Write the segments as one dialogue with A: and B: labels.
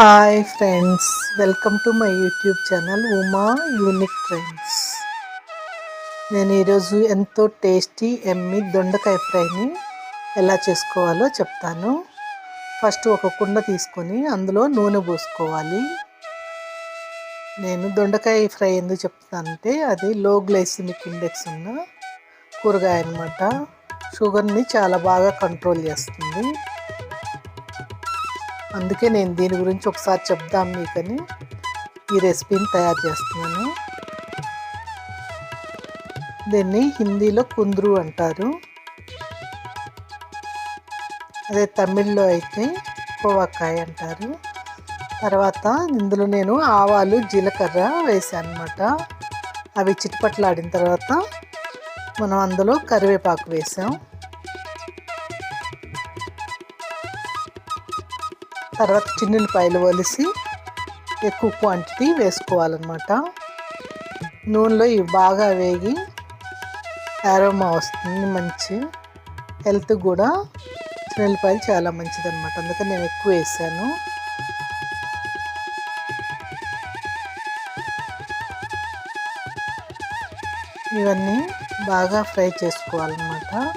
A: Hi friends welcome to my YouTube channel Uma unique friends. నేను ఈరోజు ఎంతో tasty ఎమ్మి దొండకాయ ఫ్రైని ఎలా చేసుకోవాలో చెప్తాను. ఫస్ట్ ఒక కుండ తీసుకొని అందులో నూనె పోసుకోవాలి. నేను దొండకాయ ఫ్రై ఎందుకు చెప్తానంటే అది లో గ్లైసిమిక్ ఇండెక్స్ ఉన్న కూరగాయ అనమాట షుగర్ని చాలా బాగా కంట్రోల్ చేస్తుంది. అందుకే నేను దీని గురించి ఒకసారి చెప్దాం మీకని. ఈ రెసిపీని తయారు చేస్తున్నాను. దీన్ని హిందీలో కుంద్రు అంటారు. అదే తమిళ్ళో అయితే కోవకాయ అంటారు. తర్వాత ఇందులో నేను ఆవాలు జీలకర్ర వేసాను అనమాట అవి చిట్పట్లాడిన తర్వాత మనం అందులో కరివేపాకు వేసాం. తర్వాత చిన్నపాయలు వలిసి ఎక్కువ క్వాంటిటీ వేసుకోవాలన్నమాట. నూనెలో ఇవి బాగా వేగి ఆరోమా వస్తుంది మంచి హెల్త్ కూడా చిన్నపాయలు చాలా మంచిదన్నమాట. అందుకని నేను ఎక్కువ వేసాను. ఇవన్నీ బాగా ఫ్రై చేసుకోవాలన్నమాట.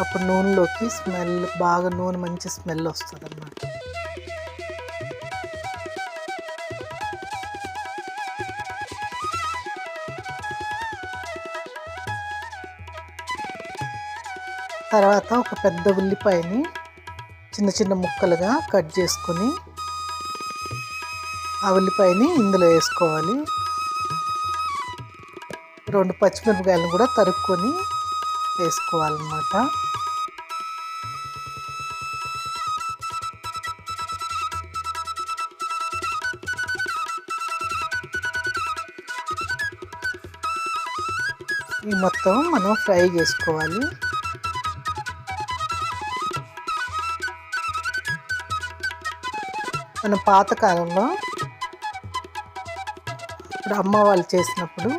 A: అప్పుడు నూనెలోకి స్మెల్ బాగా నూనె మంచి స్మెల్ వస్తుంది తర్వాత ఒక పెద్ద ఉల్లిపాయని చిన్న చిన్న ముక్కలుగా కట్ చేసుకొని ఆ ఉల్లిపాయని ఇందులో వేసుకోవాలి. రెండు పచ్చిమిరపకాయలను కూడా తరుక్కొని వేసుకోవాలన్నమాట. ఈ మొత్తం మనం ఫ్రై చేసుకోవాలి. మన పాతకాలంలో ఇప్పుడు అమ్మ వాళ్ళు చేసినప్పుడు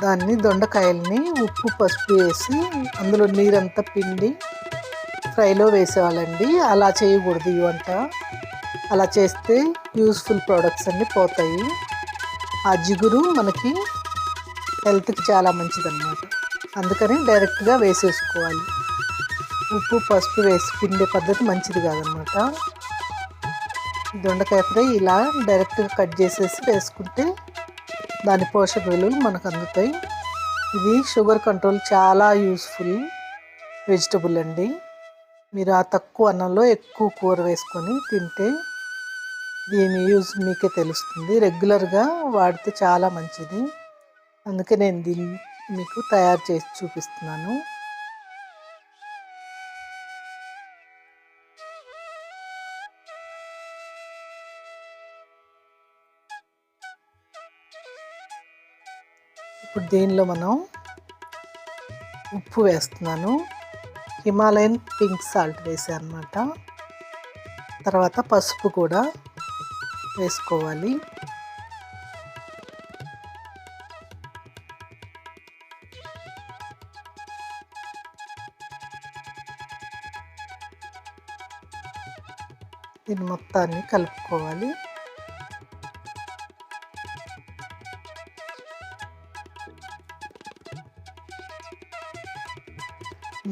A: దాన్ని దొండకాయల్ని ఉప్పు పసుపు వేసి అందులో నీరంతా పిండి ఫ్రైలో వేసేవాళ్ళండి. అలా చేయకూడదు ఈ వంట. అలా చేస్తే యూస్ఫుల్ ప్రోడక్ట్స్ అన్నీ పోతాయి. ఆ జిగురు మనకి హెల్త్కి చాలా మంచిదన్నమాట. అందుకని డైరెక్ట్గా వేసేసుకోవాలి. ఉప్పు పసుపు వేసి పిండే పద్ధతి మంచిది కాదనమాట దొండకాయ ఫ్రై ఇలా డైరెక్ట్గా కట్ చేసేసి వేసుకుంటే దాని పోషక విలువలు మనకు అందుతాయి. ఇది షుగర్ కంట్రోల్ చాలా యూస్ఫుల్ వెజిటబుల్ అండి. మీరు ఆ తక్కువ అన్నంలో ఎక్కువ కూర వేసుకొని తింటే దీని యూజ్ మీకే తెలుస్తుంది. రెగ్యులర్గా వాడితే చాలా మంచిది. అందుకే నేను దీన్ని మీకు తయారు చేసి చూపిస్తున్నాను. ఇప్పుడు దీనిలో మనం ఉప్పు వేస్తున్నాను. హిమాలయన్ పింక్ సాల్ట్ వేసాను అనమాట తర్వాత పసుపు కూడా వేసుకోవాలి. దీన్ని మొత్తాన్ని కలుపుకోవాలి.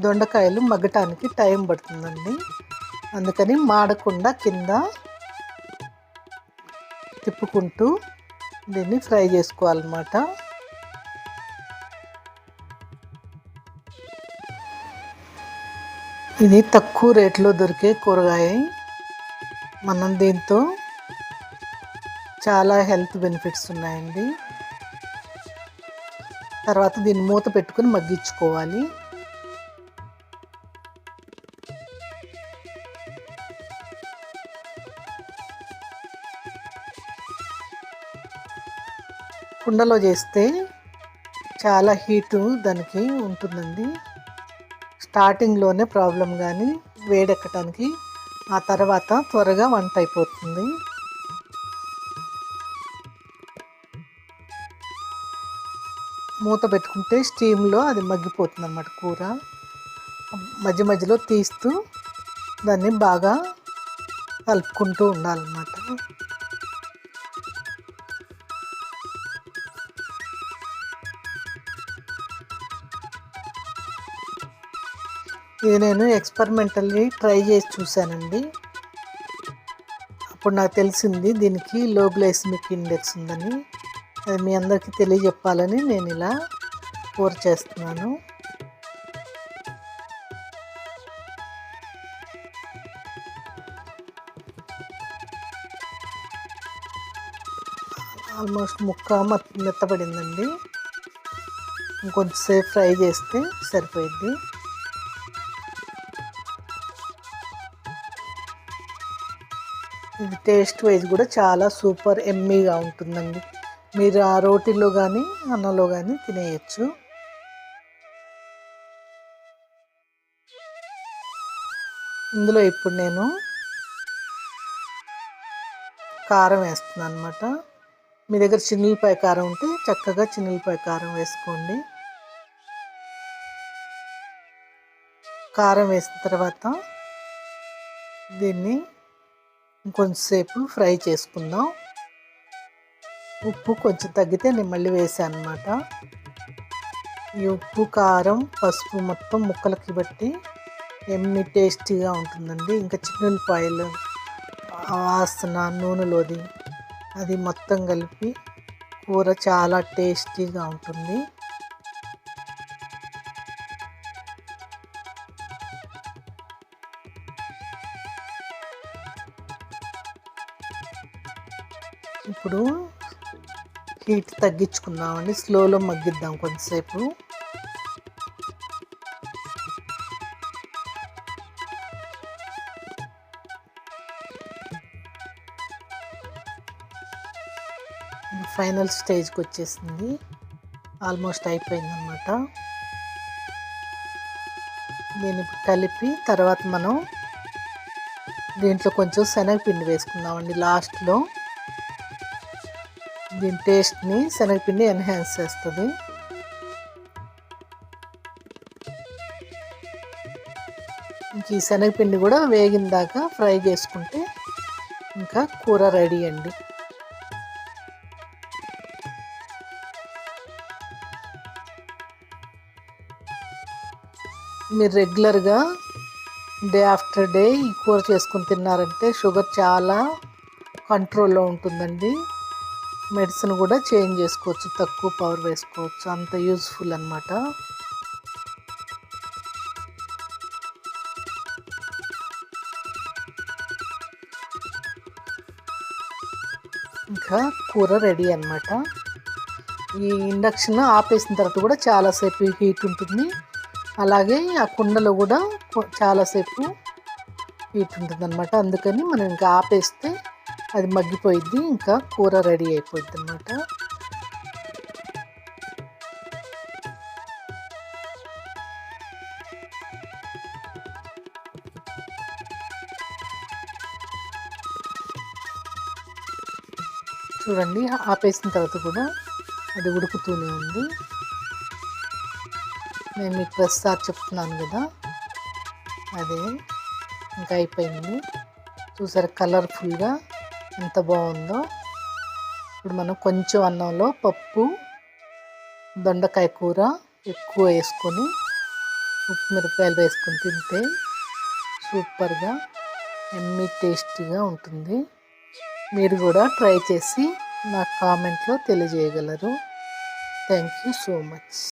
A: దొండకాయలు మగ్గటానికి టైం పడుతుందండి. అందుకని మాడకుండా కింద తిప్పుకుంటూ దీన్ని ఫ్రై చేసుకోవాలన్నమాట. ఇది తక్కువ రేట్లో దొరికే కూరగాయ. మనం దీంతో చాలా హెల్త్ బెనిఫిట్స్ ఉన్నాయండి. తర్వాత దీన్ని మూత పెట్టుకుని మగ్గించుకోవాలి. కుండలో చేస్తే చాలా హీటు దానికి ఉంటుందండి. స్టార్టింగ్లోనే ప్రాబ్లం కానీ వేడెక్కటానికి ఆ తర్వాత త్వరగా వంట అయిపోతుంది. మూత పెట్టుకుంటే స్టీమ్లో అది మగ్గిపోతుంది అన్నమాట కూర. మధ్య మధ్యలో తీస్తూ దాన్ని బాగా కలుపుకుంటూ ఉండాలన్నమాట. ఇది నేను ఎక్స్పెరిమెంటల్లీ ట్రై చేసి చూశానండి. అప్పుడు నాకు తెలిసింది దీనికి లో గ్లైసిమిక్ ఇండెక్స్ ఉందని. అది మీ అందరికీ తెలియజెప్పాలని నేను ఇలా కూర చేస్తున్నాను. ఆల్మోస్ట్ ముక్క మెత్తబడిందండి. ఇంకొంచెంసేపు ఫ్రై చేస్తే సరిపోయింది ఇది టేస్ట్ వైజ్ కూడా చాలా సూపర్ ఎమ్మీగా ఉంటుందండి. మీరు ఆ రోటీలో కానీ అన్నంలో కానీ తినేయచ్చు. ఇందులో ఇప్పుడు నేను కారం వేస్తున్నాను అనమాట మీ దగ్గర చిన్నులపాయ కారం ఉంటే చక్కగా చిన్నులపాయ కారం వేసుకోండి. కారం వేసిన తర్వాత దీన్ని ఇంకొంచెంసేపు ఫ్రై చేసుకుందాం. ఉప్పు కొంచెం తగ్గితే నేను మళ్ళీ వేసాను అనమాట ఈ ఉప్పు కారం పసుపు మొత్తం ముక్కలకి బట్టి ఎమ్మి టేస్టీగా ఉంటుందండి. ఇంకా చిన్నులపాయలు వాసన నూనెలోది అది మొత్తం కలిపి కూర చాలా టేస్టీగా ఉంటుంది. ఇప్పుడు హీట్ తగ్గించుకుందామండి. స్లోలో మగ్గిద్దాం కొద్దిసేపు ఫైనల్ స్టేజ్కి వచ్చేసింది. ఆల్మోస్ట్ అయిపోయిందన్నమాట. దీన్ని కలిపి తర్వాత మనం దీంట్లో కొంచెం శనగపిండి వేసుకుందామండి. లాస్ట్లో దీని టేస్ట్ని శనగపిండి ఎన్హాన్స్ చేస్తుంది. ఈ శనగపిండి కూడా వేగిన దాకా ఫ్రై చేసుకుంటే ఇంకా కూర రెడీ అండి. మీరు రెగ్యులర్గా డే ఆఫ్టర్ డే ఈ కూర చేసుకుని తిన్నారంటే షుగర్ చాలా కంట్రోల్లో ఉంటుందండి. మెడిసిన్ కూడా చేంజ్ చేసుకోవచ్చు తక్కువ పవర్ వేసుకోవచ్చు అంత యూజ్ఫుల్ అనమాట ఇంకా కూర రెడీ అనమాట ఈ ఇండక్షన్ ఆపేసిన తర్వాత కూడా చాలాసేపు హీట్ ఉంటుంది. అలాగే ఆ కుండలో కూడా చాలాసేపు హీట్ ఉంటుంది అనమాట అందుకని మనం ఇంకా ఆపేస్తే అది మగ్గిపోయిద్ది ఇంకా కూర రెడీ అయిపోద్ది అనమాట చూడండి ఆపేసిన తర్వాత కూడా అది ఉడుకుతూనే ఉంది. నేను మీకు ప్రతిసారి చెప్తున్నాను కదా అదే ఇంకా అయిపోయింది. చూసారు కలర్ఫుల్గా ఎంత బాగుందో. ఇప్పుడు మనం కొంచెం అన్నంలో పప్పు దొండకాయ కూర ఎక్కువ వేసుకొని ఉప్పు మిరపకాయలు వేసుకొని తింటే సూపర్గా ఎమ్మి టేస్టీగా ఉంటుంది. మీరు కూడా ట్రై చేసి నా కామెంట్లో తెలియజేయగలరు. Thank you so much.